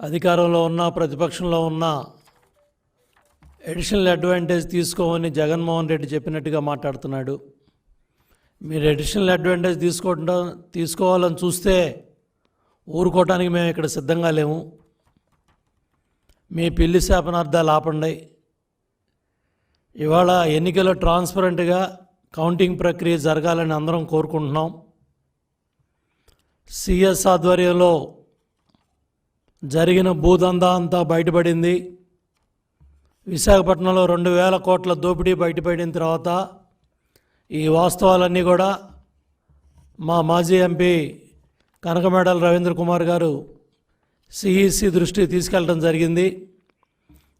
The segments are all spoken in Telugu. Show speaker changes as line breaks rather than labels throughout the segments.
అధికారంలో ఉన్న ప్రతిపక్షంలో ఉన్న ఎడిషనల్ అడ్వాంటేజ్ తీసుకోమని జగన్మోహన్ రెడ్డి చెప్పినట్టుగా మాట్లాడుతున్నాడు. మీరు ఎడిషనల్ అడ్వాంటేజ్ తీసుకోవడం తీసుకోవాలని చూస్తే ఊరుకోవటానికి మేము ఇక్కడ సిద్ధంగా లేము. మీ పిల్లి శాపనార్థాలు ఆపండి. ఇవాళ ఎన్నికలు ట్రాన్స్పరెంట్గా కౌంటింగ్ ప్రక్రియ జరగాలని అందరం కోరుకుంటున్నాం. సిఎస్ ఆధ్వర్యంలో జరిగిన భూదందా అంతా బయటపడింది. విశాఖపట్నంలో రెండు వేల కోట్ల దోపిడీ బయటపడిన తర్వాత ఈ వాస్తవాలన్నీ కూడా మా మాజీ ఎంపీ కనకమేడల రవీంద్ర కుమార్ గారు సిఈసి దృష్టికి తీసుకెళ్ళడం జరిగింది.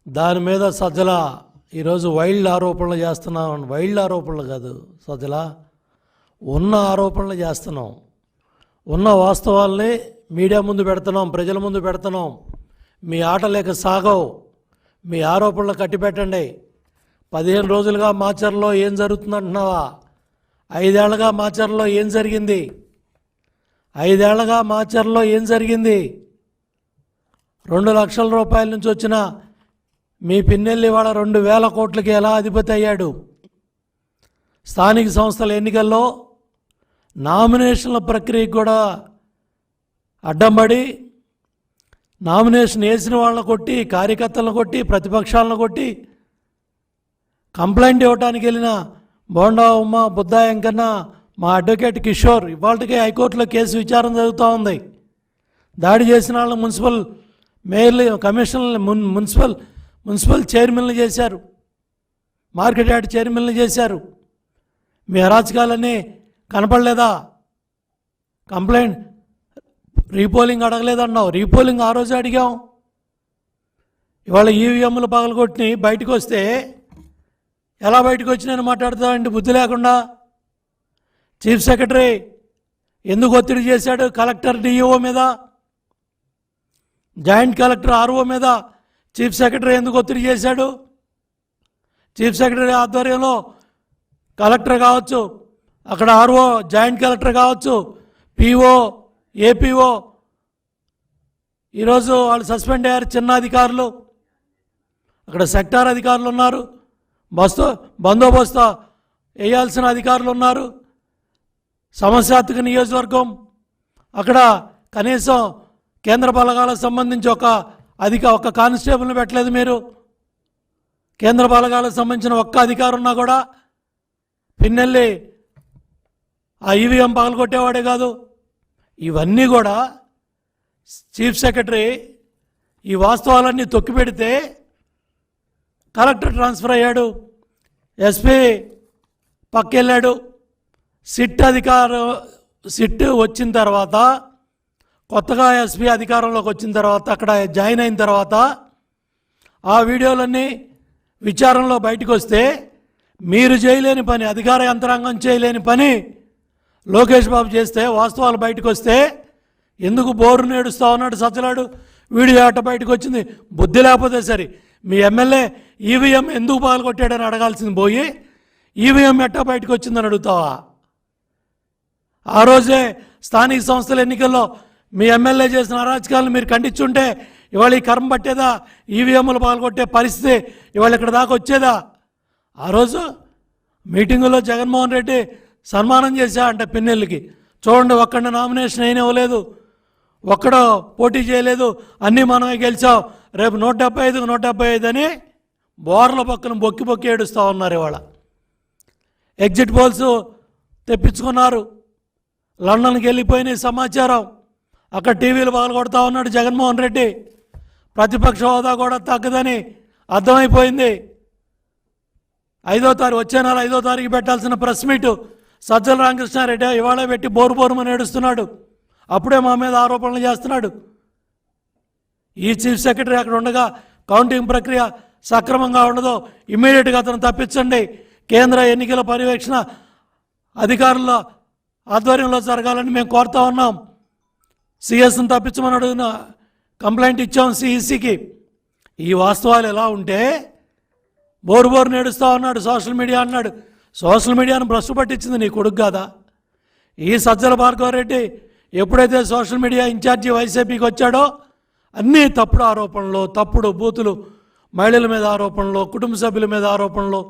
దాని మీద సజ్జల ఈరోజు వైల్డ్ ఆరోపణలు చేస్తున్నాం. వైల్డ్ ఆరోపణలు కాదు సజ్జల ఉన్న ఆరోపణలు చేస్తున్నాం. ఉన్న వాస్తవాల్ని మీడియా ముందు పెడుతున్నాం ప్రజల ముందు పెడుతున్నాం. మీ ఆట లేక సాగవు. మీ ఆరోపణలు కట్టిపెట్టండి. పదిహేను రోజులుగా మాచర్లో ఏం జరుగుతుందంటున్నావా? ఐదేళ్ళగా మాచర్లో ఏం జరిగింది? ఐదేళ్ళగా మాచర్లో ఏం జరిగింది? రెండు లక్షల రూపాయల నుంచి వచ్చిన మీ పిన్నెల్లి వాడ రెండు వేల కోట్లకి ఎలా అధిపతి అయ్యాడు? స్థానిక సంస్థల ఎన్నికల్లో నామినేషన్ల ప్రక్రియకు కూడా అడ్డంబడి నామినేషన్ వేసిన వాళ్ళని కొట్టి కార్యకర్తలను కొట్టి ప్రతిపక్షాలను కొట్టి కంప్లైంట్ ఇవ్వడానికి వెళ్ళిన బోండా ఉమ్మ బుద్ధా వెంకన్న మా అడ్వకేట్ కిషోర్ ఇవాళకే హైకోర్టులో కేసు విచారణ జరుగుతూ ఉంది. దాడి చేసిన వాళ్ళని మున్సిపల్ మేయర్లు కమిషనర్లు మున్ మున్సిపల్ మున్సిపల్ చైర్మన్లు చేశారు. మార్కెట్ యార్డ్ చైర్మన్లు చేశారు. మీ అరాచకాలన్నీ కనపడలేదా? కంప్లైంట్ రీపోలింగ్ అడగలేదన్నావు. రీపోలింగ్ ఆ రోజు అడిగాం. ఇవాళ ఈవీఎంలు పగలగొట్టి బయటకు వస్తే ఎలా బయటకు వచ్చినాయని మాట్లాడుతావండి బుద్ధి లేకుండా. చీఫ్ సెక్రటరీ ఎందుకు ఒత్తిడి చేశాడు? కలెక్టర్ డిఈఓ మీద జాయింట్ కలెక్టర్ ఆర్ఓ మీద చీఫ్ సెక్రటరీ ఎందుకు ఒత్తిడి చేశాడు? చీఫ్ సెక్రటరీ ఆధ్వర్యంలో కలెక్టర్ కావచ్చు అక్కడ ఆర్ఓ జాయింట్ కలెక్టర్ కావచ్చు పిఓ ఏపీఓ ఈరోజు వాళ్ళు సస్పెండ్ అయ్యారు చిన్న అధికారులు. అక్కడ సెక్టార్ అధికారులు ఉన్నారు. బస్తు బందోబస్తు వేయాల్సిన అధికారులు ఉన్నారు. సమస్యాత్మక నియోజకవర్గం. అక్కడ కనీసం కేంద్ర బలగాలకు సంబంధించి ఒక అధిక ఒక కానిస్టేబుల్ని పెట్టలేదు మీరు. కేంద్ర బలగాలకు సంబంధించిన ఒక్క అధికారం ఉన్నా కూడా పిన్నెల్లి ఆ ఈవీఎం పగలగొట్టేవాడే కాదు. ఇవన్నీ కూడా చీఫ్ సెక్రటరీ ఈ వాస్తవాలన్నీ తొక్కిపెడితే కలెక్టర్ ట్రాన్స్ఫర్ అయ్యాడు. ఎస్పీ పక్కెళ్ళాడు. సిట్ అధికారం సిట్ వచ్చిన తర్వాత కొత్తగా ఎస్పీ అధికారంలోకి వచ్చిన తర్వాత అక్కడ జాయిన్ అయిన తర్వాత ఆ వీడియోలన్నీ విచారణలో బయటకు వస్తే మీరు చేయలేని పని అధికార యంత్రాంగం చేయలేని పని లోకేష్ బాబు చేస్తే వాస్తవాలు బయటకు వస్తే ఎందుకు బోరు నేడుస్తా ఉన్నాడు సజ్జలాడు? వీడియో ఆట బయటకు వచ్చింది. బుద్ధి లేకపోతే సరే. మీ ఎమ్మెల్యే ఈవీఎం ఎందుకు పాల్గొట్టాడని అడగాల్సింది పోయి ఈవీఎం ఎట్టా బయటకు వచ్చిందని అడుగుతావా? ఆ రోజే స్థానిక సంస్థల ఎన్నికల్లో మీ ఎమ్మెల్యే చేసిన అరాచకాలను మీరు ఖండించుంటే ఇవాళ ఈ కర్మ పట్టేదా? ఈవీఎంలు పాల్గొట్టే పరిస్థితి ఇవాళ ఇక్కడ దాకా వచ్చేదా? ఆ రోజు మీటింగులో జగన్మోహన్ రెడ్డి సన్మానం చేశా అంటే పిన్నెల్లికి. చూడండి ఒక్కడ నామినేషన్ అయిన ఇవ్వలేదు ఒక్కడో పోటీ చేయలేదు. అన్నీ మనమే గెలిచాం. రేపు నూట డెబ్బై ఐదుకు నూట డెబ్బై ఐదు అని బోర్ల పక్కన బొక్కి బొక్కి ఏడుస్తూ ఉన్నారు ఇవాళ. Exit polls తెప్పించుకున్నారు. లండన్కి వెళ్ళిపోయిన సమాచారం. అక్కడ టీవీలు పగలగొడతా ఉన్నాడు జగన్మోహన్ రెడ్డి. ప్రతిపక్ష హోదా కూడా తగ్గదని అర్థమైపోయింది. ఐదో తారీఖు వచ్చే నెల ఐదో తారీఖు పెట్టాల్సిన ప్రెస్ మీటు సజ్జల రామకృష్ణారెడ్డి ఇవాళ పెట్టి బోరు బోరుమని ఏడుస్తున్నాడు అప్పుడే మా మీద ఆరోపణలు చేస్తున్నాడు. ఈ చీఫ్ సెక్రటరీ అక్కడ ఉండగా కౌంటింగ్ ప్రక్రియ సక్రమంగా ఉండదో ఇమ్మీడియట్గా అతను తప్పించండి. కేంద్ర ఎన్నికల పర్యవేక్షణ అధికారుల ఆధ్వర్యంలో జరగాలని మేము కోరుతా ఉన్నాం. సిఎస్ని తప్పించమని అడిగిన కంప్లైంట్ ఇచ్చాం సిఈసికి. ఈ వాస్తవాలు ఎలా ఉంటే బోరు బోరు నేడుస్తా ఉన్నాడు సోషల్ మీడియా అన్నాడు. సోషల్ మీడియాను భ్రష్టు పట్టించింది నీ కొడుకు కాదా? ఈ సజ్జల భార్గవరెడ్డి ఎప్పుడైతే సోషల్ మీడియా ఇన్ఛార్జి వైసీపీకి వచ్చాడో అన్నీ తప్పుడు ఆరోపణలు తప్పుడు బూతులు మహిళల మీద ఆరోపణలు కుటుంబ సభ్యుల మీద ఆరోపణలు